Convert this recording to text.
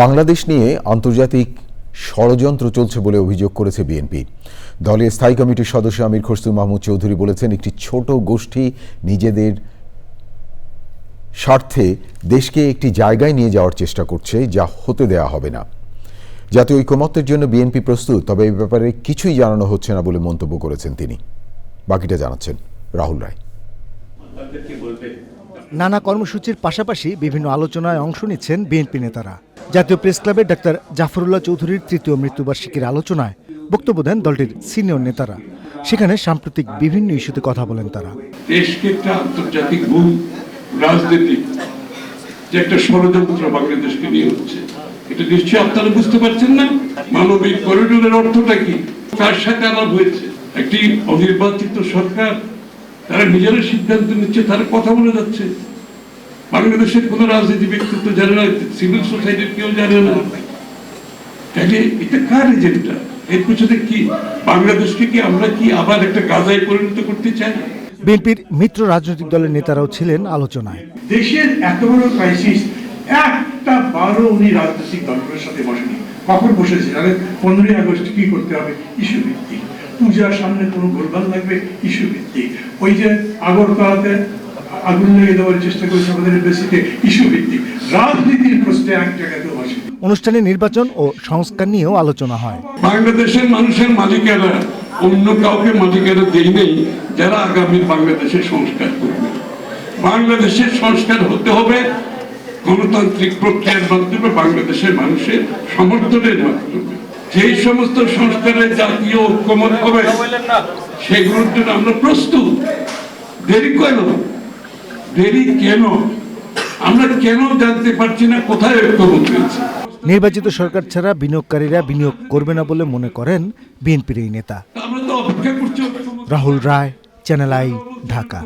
বাংলাদেশ নিয়ে আন্তর্জাতিক ষড়যন্ত্র চলছে বলে অভিযোগ করেছে বিএনপি। দলের স্থায়ী কমিটির সদস্য আমির খসরু মাহমুদ চৌধুরী বলেছেন, একটি ছোট গোষ্ঠী নিজেদের স্বার্থে দেশকে একটি জায়গায় নিয়ে যাওয়ার চেষ্টা করছে, যা হতে দেয়া হবে না। জাতীয় ঐকমত্যের জন্য বিএনপি প্রস্তুত, তবে এই ব্যাপারে কিছুই জানানো হচ্ছে না বলে মন্তব্য করেছেন তিনি। বাকিটা জানাচ্ছেন রাহুল রায়। নানা কর্মসূচির পাশাপাশি বিভিন্ন আলোচনায় অংশ নিচ্ছেন বিএনপি নেতারা। জাতীয় প্রেস ক্লাবে ডাক্তার জাফরুল্লাহ চৌধুরীর তৃতীয় মৃত্যুবার্ষিকীর আলোচনায় বক্তব্য দেন দলটির সিনিয়র নেতারা। সেখানে সাম্প্রতিক বিভিন্ন ইস্যুতে কথা বলেন তারা। দেশকে একটা আন্তর্জাতিক ভূ রাজনীতি যে একটা ষড়যন্ত্র বাংলাদেশকে নিয়ে হচ্ছে। এটা নিশ্চয়ই আপনারা বুঝতে পারছেন না? মানবিক করিডোরের অর্থটা কি? তার সাথে আলাপ হয়েছে। একটি অনির্বাচিত সরকার, তারা নিজেরা সিদ্ধান্ত নিচ্ছে, তারা কথা বলে যাচ্ছে। বাংলাদেশের কোন রাজনীতি ব্যক্তিত্ব জানে না সিভিল সোসাইটির কেউ জানে না। তাহলে এটা কার এজেন্ডা এর পিছনে কি? বাংলাদেশকে কি আমরা কি আবার একটা গাজায় পরিণত করতে চাই? বিএনপির মিত্র রাজনৈতিক দলের নেতারাও ছিলেন আলোচনায়। দেশের এত বড় ক্রাইসিস একটা বারো উনি রাজনৈতিক দলগুলোর সাথে বসেনি। কখন বসেছে? জানেন পনেরোই আগস্ট কি করতে হবে? ইস্যু ভিত্তিক। পূজার সামনে কোনো গোলমাল লাগবে? ইস্যু ভিত্তিক। ওই যে আগরতলাতে আগুন লেগে দেওয়ার চেষ্টা করেছে আমাদের এমবেসিতে ইস্যু ভিত্তিক। রাজনীতির প্রশ্নে এক জায়গাতে বসে অনুষ্ঠানে নির্বাচন ও সংস্কার নিয়েও আলোচনা হয়। বাংলাদেশের মানুষের মালিকেরা অন্য কাউকে মালিকেরা দেই নেই যারা আগামী বাংলাদেশের সংস্কার করবে। বাংলাদেশের সংস্কার হতে হবে গণতান্ত্রিক প্রক্রিয়ার মাধ্যমে বাংলাদেশের মানুষের সমর্থনের মাধ্যমে। যেই সমস্ত সংস্কারের জাতীয় ঐক্যমত হবে সেগুলোর জন্য আমরা প্রস্তুত। দেরি কেন দেরি কেন? আমরা কেন জানতে পারছি না কোথায় ঐক্যমত হয়েছে নির্বাচিত সরকার ছাড়া বিনিয়োগকারীরা বিনিয়োগ করবে না বলে মনে করেন বিএনপির এই নেতা। Rahul Roy channel I Dhaka.